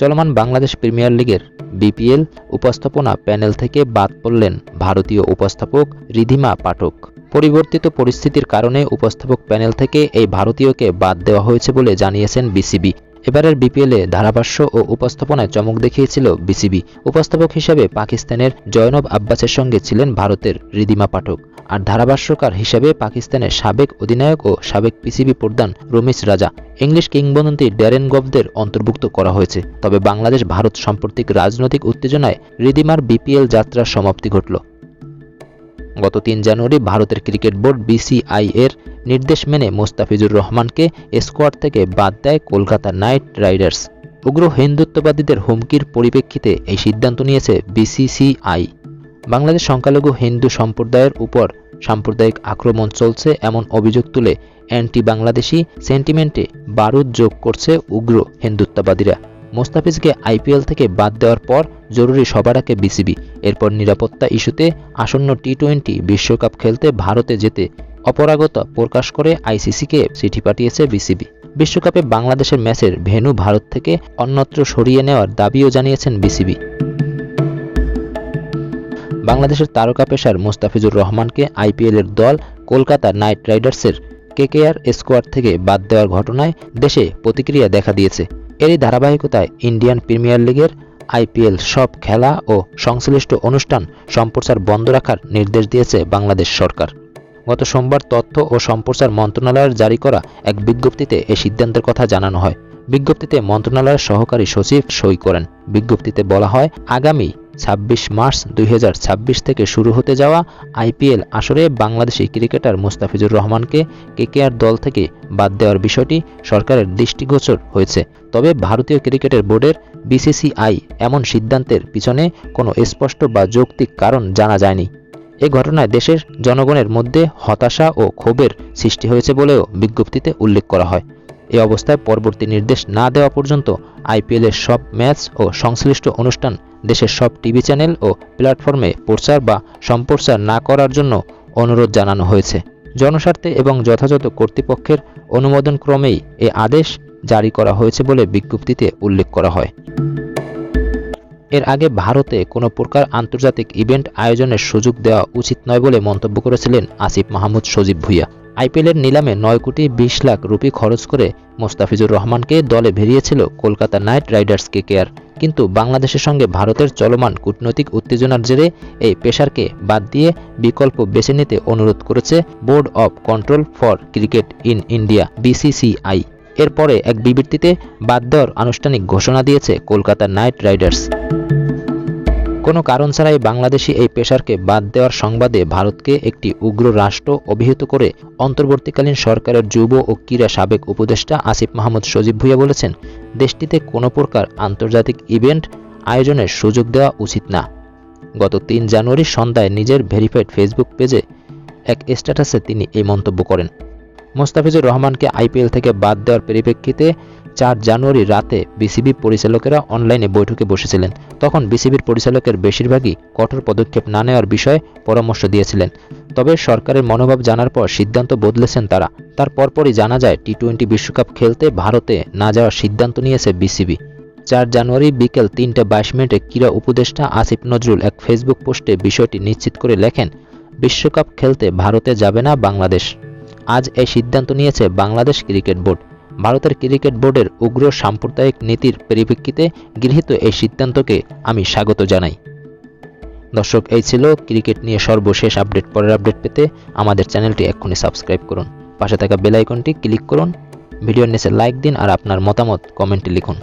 চলমান বাংলাদেশ প্রিমিয়ার লিগের বিপিএল উপস্থাপনা প্যানেল থেকে বাদ পড়লেন ভারতীয় উপস্থাপক রিধিমা পাঠক। পরিবর্তিত পরিস্থিতির কারণে উপস্থাপক প্যানেল থেকে এই ভারতীয়কে বাদ দেওয়া হয়েছে বলে জানিয়েছেন বিসিবি। এবারের বিপিএলে ধারাভাষ্য ও উপস্থাপনায় চমক দেখিয়েছিল বিসিবি। উপস্থাপক হিসেবে পাকিস্তানের জয়নব আব্বাসের সঙ্গে ছিলেন ভারতের রিদিমা পাঠক। আর ধারাভাষ্যকার হিসেবে পাকিস্তানের সাবেক অধিনায়ক ও সাবেক পিসিবি প্রধান রমিজ রাজা। ইংলিশ কিংবদন্তি ড্যারেন গভদের অন্তর্ভুক্ত করা হয়েছে। তবে বাংলাদেশ ভারত সাম্প্রতিক রাজনৈতিক উত্তেজনায় রিদিমার বিপিএল যাত্রার সমাপ্তি ঘটল। গত তিন জানুয়ারি ভারতের ক্রিকেট বোর্ড বিসিআই এর নির্দেশ মেনে মোস্তাফিজুর রহমানকে স্কোয়াড থেকে বাদ দেয় কলকাতা নাইট রাইডার্স। উগ্র হিন্দুত্ববাদীদের হুমকির পরিপ্রেক্ষিতে এই সিদ্ধান্ত নিয়েছে বিসিসিআই। বাংলাদেশ সংখ্যালঘু হিন্দু সম্প্রদায়ের উপর সাম্প্রদায়িক আক্রমণ চলছে এমন অভিযোগ তুলে অ্যান্টি বাংলাদেশি সেন্টিমেন্টে বারুদ যোগ করছে উগ্র হিন্দুত্ববাদীরা। মোস্তাফিজকে আইপিএল থেকে বাদ দেওয়ার পর জরুরি সভা ডাকে বিসিবি। এরপর নিরাপত্তা ইস্যুতে আসন্ন টি টোয়েন্টি বিশ্বকাপ খেলতে ভারতে যেতে অপরাগতা প্রকাশ করে আইসিসিকে চিঠি পাঠিয়েছে বিসিবি। বিশ্বকাপে বাংলাদেশের ম্যাচের ভেন্যু ভারত থেকে অন্যত্র সরিয়ে নেওয়ার দাবিও জানিয়েছেন বিসিবি। বাংলাদেশের তারকা পেশার মোস্তাফিজুর রহমানকে আইপিএলের দল কলকাতা নাইট রাইডার্সের কেকেআর স্কোয়াড থেকে বাদ দেওয়ার ঘটনায় দেশে প্রতিক্রিয়া দেখা দিয়েছে। এরই ধারাবাহিকতায় ইন্ডিয়ান প্রিমিয়ার লিগের আইপিএল সব খেলা ও সংশ্লিষ্ট অনুষ্ঠান সম্প্রচার বন্ধ রাখার নির্দেশ দিয়েছে বাংলাদেশ সরকার। গত সোমবার তথ্য ও সম্প্রচার মন্ত্রণালয়ের জারি করা এক বিজ্ঞপ্তিতে এ সিদ্ধান্তের কথা জানানো হয়। বিজ্ঞপ্তিতে মন্ত্রণালয়ের সহকারী সচিব সই করেন। বিজ্ঞপ্তিতে বলা হয়, আগামী ছাব্বিশ মার্চ দুই হাজার ছাব্বিশ থেকে শুরু হতে যাওয়া আইপিএল আসরে বাংলাদেশি ক্রিকেটার মুস্তাফিজুর রহমানকে কেকেআর দল থেকে বাদ দেওয়ার বিষয়টি সরকারের দৃষ্টিগোচর হয়েছে। তবে ভারতীয় ক্রিকেটের বোর্ডের বিসিসিআই এমন সিদ্ধান্তের পিছনে কোনো স্পষ্ট বা যৌক্তিক কারণ জানা যায়নি। এ ঘটনায় দেশের জনগণের মধ্যে হতাশা ও ক্ষোভের সৃষ্টি হয়েছে বলেও বিজ্ঞপ্তিতে উল্লেখ করা হয়। এ অবস্থায় পরবর্তী নির্দেশ না দেওয়া পর্যন্ত আইপিএলের সব ম্যাচ ও সংশ্লিষ্ট অনুষ্ঠান দেশের সব টিভি চ্যানেল ও প্ল্যাটফর্মে প্রচার বা সম্প্রচার না করার জন্য অনুরোধ জানানো হয়েছে। জনস্বার্থে এবং যথাযথ কর্তৃপক্ষের অনুমোদনক্রমেই এ আদেশ জারি করা হয়েছে বলে বিজ্ঞপ্তিতে উল্লেখ করা হয়। এর আগে ভারতে কোনো প্রকার আন্তর্জাতিক ইভেন্ট আয়োজনের সুযোগ দেওয়া উচিত নয় বলে মন্তব্য করেছিলেন আসিফ মাহমুদ সজীব ভুইয়া। আইপিএলের নিলামে নয় কোটি বিশ লাখ রুপি খরচ করে মোস্তাফিজুর রহমানকে দলে ভেরিয়েছিল কলকাতা নাইট রাইডার্স কেকেআর কিন্তু বাংলাদেশের সঙ্গে ভারতের চলমান কূটনৈতিক উত্তেজনার জেরে এই পেশারকে বাদ দিয়ে বিকল্প বেছে নিতে অনুরোধ করেছে Board of Control for Cricket in India, BCCI. এরপরে এক বিবৃতিতে বাদ দেওয়ার আনুষ্ঠানিক ঘোষণা দিয়েছে কলকাতা নাইট রাইডার্স। কোনো কারণ ছাড়াই বাংলাদেশি এই পেশারকে বাদ দেওয়ার সংবাদে ভারতকে একটি উগ্র রাষ্ট্র অভিহিত করে অন্তর্বর্তীকালীন সরকারের যুব ও ক্রীড়া সাবেক উপদেষ্টা আসিফ মাহমুদ সজীব ভুইয়া বলেছেন, দেশটিতে কোনো প্রকার আন্তর্জাতিক ইভেন্ট আয়োজনের সুযোগ দেওয়া উচিত না। গত তিন জানুয়ারি সন্ধ্যায় নিজের ভেরিফাইড ফেসবুক পেজে এক স্ট্যাটাসে তিনি এই মন্তব্য করেন। মোস্তাফিজুর রহমানকে আইপিএল থেকে বাদ দেওয়ার পরিপ্রেক্ষিতে চার জানুয়ারি রাতে বিসিবি পরিচালকেরা অনলাইনে বৈঠকে বসেছিলেন। তখন বিসিবির পরিচালকের বেশিরভাগই কঠোর পদক্ষেপ না নেওয়ার বিষয়ে পরামর্শ দিয়েছিলেন। তবে সরকারের মনোভাব জানার পর সিদ্ধান্ত বদলেছেন তারা। তার পরপরই জানা যায় টি টোয়েন্টি বিশ্বকাপ খেলতে ভারতে না যাওয়ার সিদ্ধান্ত নিয়েছে বিসিবি। চার জানুয়ারি বিকেল তিনটা বাইশ মিনিটে ক্রীড়া উপদেষ্টা আসিফ নজরুল এক ফেসবুক পোস্টে বিষয়টি নিশ্চিত করে লেখেন, বিশ্বকাপ খেলতে ভারতে যাবে না বাংলাদেশ। আজ এই সিদ্ধান্ত নিয়েছে বাংলাদেশ ক্রিকেট বোর্ড। ভারতের ক্রিকেট বোর্ডের উগ্র সাম্প্রদায়িক নীতির পরিপ্রেক্ষিতে গৃহীত এই সিদ্ধান্তকে আমি স্বাগত জানাই। দর্শক, এই ছিল ক্রিকেট নিয়ে সর্বশেষ আপডেট। পরের আপডেট পেতে আমাদের চ্যানেলটি এক্ষুনি সাবস্ক্রাইব করুন। পাশে থাকা বেল আইকনটি ক্লিক করুন। ভিডিওর নিচে লাইক দিন আর আপনার মতামত কমেন্টে লিখুন।